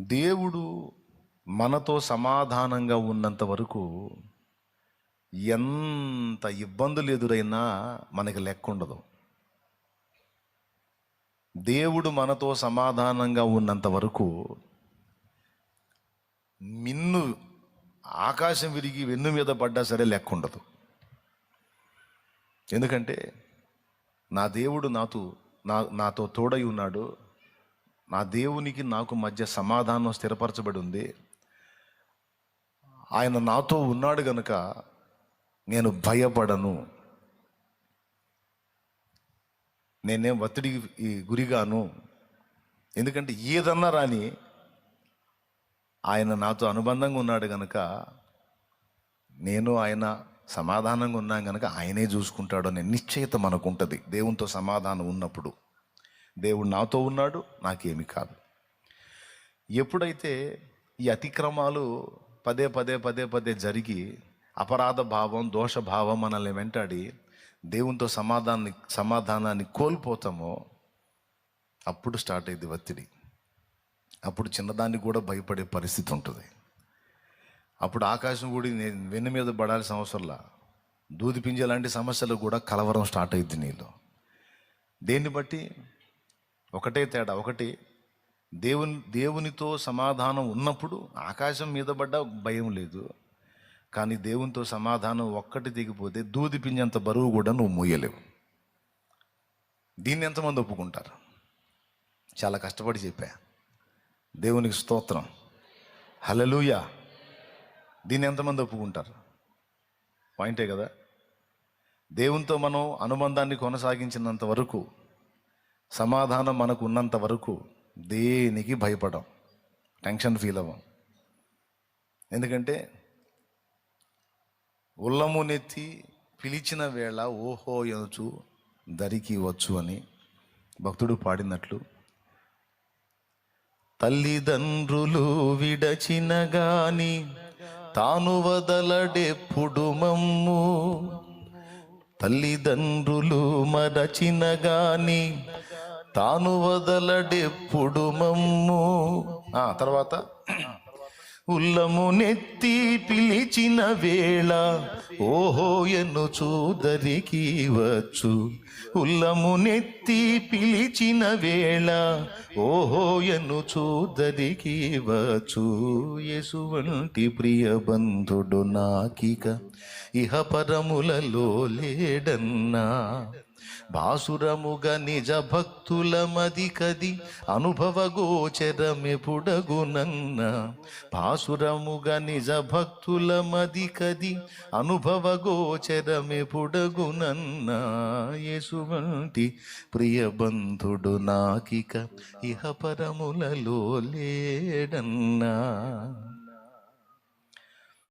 దేవుడు మనతో సమాధానంగా ఉన్నంత వరకు ఎంత ఇబ్బందులు ఎదురైనా మనకి లెక్క ఉండదు. దేవుడు మనతో సమాధానంగా ఉన్నంత వరకు మిన్ను ఆకాశం విరిగి వెన్ను మీద పడ్డా సరే లెక్క ఉండదు. ఎందుకంటే నా దేవుడు నాతో నా నాతో తోడై ఉన్నాడు. నా దేవునికి నాకు మధ్య సమాధానం స్థిరపరచబడి ఉంది. ఆయన నాతో ఉన్నాడు గనుక నేను భయపడను. నేనేం ఒత్తిడికి గురిగాను. ఎందుకంటే ఏదన్నా రాని ఆయన నాతో అనుబంధంగా ఉన్నాడు గనక నేను ఆయన సమాధానంగా ఉన్నాం గనక ఆయనే చూసుకుంటాడు అనే నిశ్చయిత మనకు ఉంటుంది. దేవునితో సమాధానం ఉన్నప్పుడు. దేవుడు నాతో ఉన్నాడు నాకేమి కాదు. ఎప్పుడైతే ఈ అతిక్రమాలు పదే పదే పదే పదే జరిగి అపరాధ భావం దోష భావం మనల్ని వెంటాడి దేవునితో సమాధానాన్ని సమాధానాన్ని కోల్పోతామో అప్పుడు స్టార్ట్ అయ్యింది ఒత్తిడి. అప్పుడు చిన్నదానికి కూడా భయపడే పరిస్థితి ఉంటుంది. అప్పుడు ఆకాశం కూడా నేను వెన్ను మీద పడాల్సిన అవసరంలా దూది పింజ లాంటి సమస్యలు కూడా కలవరం స్టార్ట్ అయింది నీళ్ళు దేన్ని బట్టి? ఒకటే తేడా ఒకటి దేవుని దేవునితో సమాధానం ఉన్నప్పుడు ఆకాశం మీద పడ్డ భయం లేదు. కానీ దేవునితో సమాధానం ఒక్కటి దిగిపోతే దూది పింజంత బరువు కూడా నువ్వు మోయలేవు. దీన్ని ఎంతమంది ఒప్పుకుంటారు? చాలా కష్టపడి చెప్పా. దేవునికి స్తోత్రం. హలలుయ దీన్ని ఎంతమంది ఒప్పుకుంటారు? పాయింటే కదా దేవునితో మనం అనుబంధాన్ని కొనసాగించినంత వరకు సమాధానం మనకు ఉన్నంత వరకు దేనికి భయపడం టెన్షన్ ఫీల్ అవ్వం. ఎందుకంటే ఉల్లము నెత్తి పిలిచిన వేళ ఓహో ఎనుచు దరికి వచ్చు అని భక్తుడు పాడినట్లు తల్లిదండ్రులు విడచిన గాని తాను వదలడెప్పుడు మమ్ము తల్లిదండ్రులు మరచిన గాని తాను వదలడెప్పుడు మమ్ము. ఆ తర్వాత ఉల్లము నెత్తి పిలిచిన వేళ ఓహో ఎన్ను చూదరికి వచ్చు. ఉల్లము నెత్తి పిలిచిన వేళ ఓహో ఎన్ను చూదరికి వచ్చు. ఎసువంటి ప్రియ బంధుడు నాకిక ఇహ పరములలో లేడన్నా. బాసురముగ నిజ భక్తుల మది కది అనుభవ గోచరమెపుడగునన్న. బాసురముగ నిజ భక్తుల మది కది అనుభవ గోచరమెపుడగునన్న. యేసువంటి ప్రియ బంధుడు నాకిక ఇహ పరములలో లేడన్నా.